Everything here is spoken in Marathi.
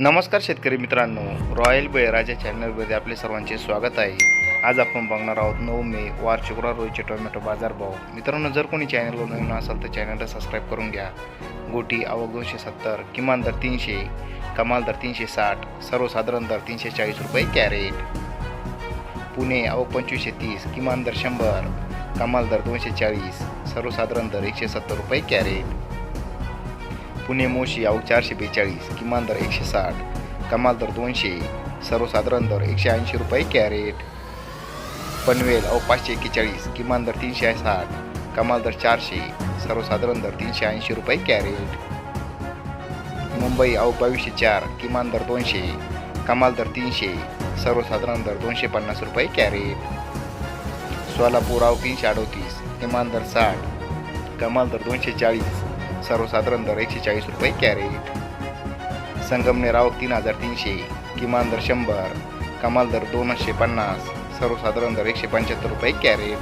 नमस्कार शेतकरी मित्रांनो रॉयल बळीराजा चॅनलमध्ये आपले सर्वांचे स्वागत आहे. आज आपण बघणार आहोत नऊ मे वार शुक्रवार रोजचे टोमॅटो बाजारभाव मित्रांनो जर कोणी चॅनलवर नवीन असाल तर चॅनलला सबस्क्राईब करून घ्या. गोटी आवक दोनशे सत्तर किमान दर तीनशे कमाल दर तीनशे साठ सर्वसाधारण दर तीनशे चाळीस रुपये कॅरेट. पुणे आवक पंचवीसशे तीस किमान दर शंभर कमाल दर दोनशे चाळीस सर्वसाधारण दर एकशे सत्तर रुपये कॅरेट. पुणे मोशी आऊ चारशे बेचाळीस किमान दर एकशे साठ कमाल दर दोनशे सर्वसाधारण दर एकशे ऐंशी रुपये कॅरेट. पनवेल अव पाचशे एक्केचाळीस किमान दर तीनशे साठ कमाल दर चारशे सर्वसाधारण दर तीनशे ऐंशी रुपये कॅरेट. मुंबई अव बावीसशे चार किमान दर दोनशे कमाल दर तीनशे सर्वसाधारण दर दोनशे पन्नास रुपये कॅरेट. सोलापूर अव तीनशे अडोतीस किमान दर साठ कमाल दर दोनशे चाळीस सर्वसाधारण दर एकशे चाळीस रुपये कॅरेट. संगमनेर आवक तीन हजार तीनशे किमान दर शंभर कमाल दर दोनशे पन्नास सर्वसाधारण दर एकशे पंच्याहत्तर रुपये कॅरेट.